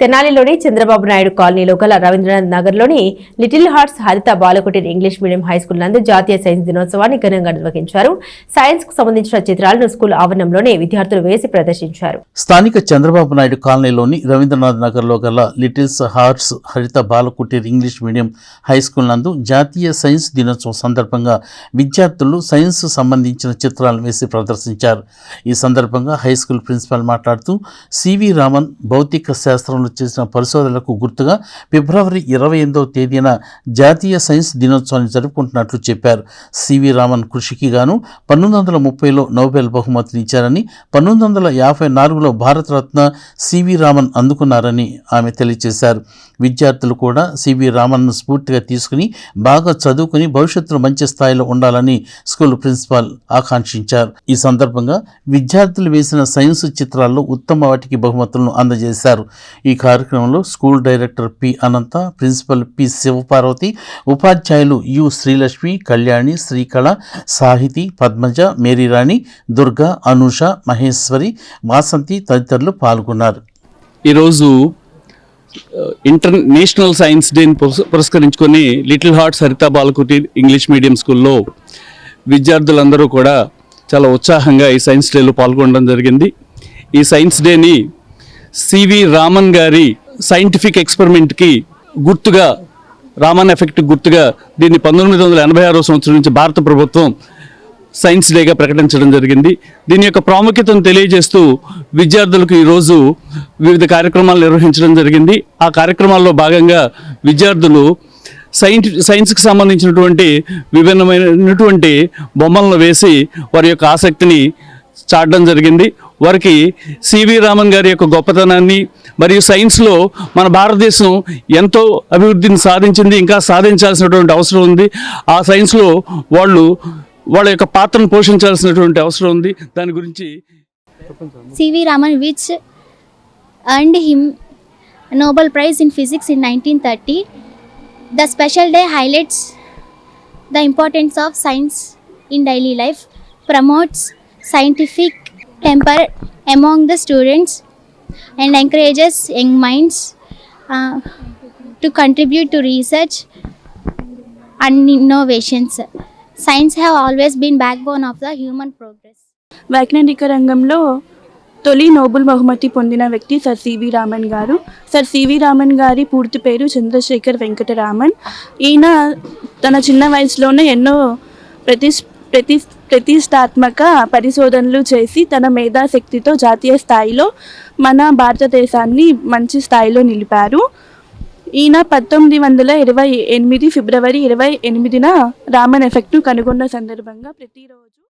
తెనాలిలోని చంద్రబాబు నాయుడు కాలనీలో గల రవీంద్రనాథ్ నగర్లోని little hearts Haritha Balakuteer English medium high school నందు జాతీయ సైన్స్ దినోత్సవాన్ని ఘనంగా నిర్వహించారు. సైన్స్కు సంబంధించిన చిత్రాలను స్కూల్ ఆవరణంలోనే విద్యార్థులు వేసి ప్రదర్శించారు. స్థానిక చంద్రబాబు నాయుడు కాలనీలోని రవీంద్రనాథ్ నగర్లో గల littles hearts Haritha Balakuteer English medium high school నందు జాతీయ సైన్స్ దినోత్సవం సందర్భంగా విద్యార్థులు సైన్స్ సంబంధించిన చిత్రాలను వేసి ప్రదర్శించారు. ఈ సందర్భంగా హై స్కూల్ ప్రిన్సిపాల్ మాట్లాడుతూ సివి రామన్ భౌతిక శాస్త్రంలో చేసిన పరిశోధనలకు గుర్తుగా ఫిబ్రవరి ఇరవై ఎనిమిదవ తేదీన జాతీయ సైన్స్ దినోత్సవాన్ని జరుపుకుంటున్నట్లు చెప్పారు. సివి రామన్ కృషికి గాను పంతొమ్మిది వందల ముప్పైలో నోబెల్ బహుమతిని ఇచ్చారని పంతొమ్మిది వందల యాభై నాలుగులో భారతరత్న సివి రామన్ అందుకున్నారని ఆమె తెలియజేశారు. విద్యార్థులు కూడా సివి రామన్ను స్ఫూర్తిగా తీసుకుని బాగా చదువుకుని భవిష్యత్తులో మంచి స్థాయిలో ఉండాలని స్కూల్ ప్రిన్సిపాల్ ఆకాంక్షించారు. ఈ సందర్భంగా విద్యార్థులు వేసిన సైన్స్ చిత్రాల్లో ఉత్తమ వాటికి బహుమతులను అందజేశారు. ఈ కార్యక్రమంలో school director P Anantha principal P Sivaparvathi ఉపాధ్యాయులు యు శ్రీలక్ష్మి కళ్యాణి శ్రీకళ సాహితి పద్మజ మేరీరాణి దుర్గా అనూష మహేశ్వరి వాసంతి తదితరులు పాల్గొన్నారు. ఈరోజు ఇంటర్నేషనల్ సైన్స్ డేని పురస్కరించుకొని little heart Saritha Balakuti English medium స్కూల్లో విద్యార్థులందరూ కూడా చాలా ఉత్సాహంగా ఈ సైన్స్ డేలో పాల్గొనడం జరిగింది. ఈ సైన్స్ డేని సివి రామన్ గారి సైంటిఫిక్ ఎక్స్పెరిమెంట్కి గుర్తుగా రామన్ ఎఫెక్ట్ గుర్తుగా దీన్ని పంతొమ్మిది వందల ఎనభై ఆరో సంవత్సరం నుంచి భారత ప్రభుత్వం సైన్స్ డేగా ప్రకటించడం జరిగింది. దీని యొక్క ప్రాముఖ్యతను తెలియజేస్తూ విద్యార్థులకు ఈరోజు వివిధ కార్యక్రమాలు నిర్వహించడం జరిగింది. ఆ కార్యక్రమాల్లో భాగంగా విద్యార్థులు సైన్స్ సైన్స్కి సంబంధించినటువంటి విభిన్నమైనటువంటి బొమ్మలను వేసి వారి యొక్క ఆసక్తిని చాటడం జరిగింది. వారికి సివి రామన్ గారి యొక్క గొప్పతనాన్ని మరియు సైన్స్లో మన భారతదేశం ఎంతో అభివృద్ధిని సాధించింది ఇంకా సాధించాల్సినటువంటి అవసరం ఉంది. ఆ సైన్స్లో వాళ్ళు వాళ్ళ యొక్క పాత్రను పోషించాల్సినటువంటి అవసరం ఉంది. దాని గురించి CV Raman which and him Nobel prize in physics in nineteen thirty the special day highlights the importance of science in daily life promotes scientific temper among the students, and encourages young minds uh, to contribute to research and innovations. Science have always been backbone of the human progress. వైజ్ఞానిక రంగంలో తొలి Nobel బహుమతి పొందిన వ్యక్తి sir C V Raman గారు sir C V Raman గారి పూర్తి పేరు చంద్రశేఖర్ వెంకటరామన్ ఈయన తన చిన్న వయసులోనే ఎన్నో ప్రతి ప్రతి ప్రతిష్టాత్మక పరిశోధనలు చేసి తన మేధాశక్తితో జాతీయ స్థాయిలో మన భారతదేశాన్ని మంచి స్థాయిలో నిలిపారు. ఈయన పంతొమ్మిది వందల ఇరవై ఎనిమిది ఫిబ్రవరి ఇరవై ఎనిమిదిన రామన్ ఎఫెక్ట్ను కనుగొన్న సందర్భంగా ప్రతిరోజు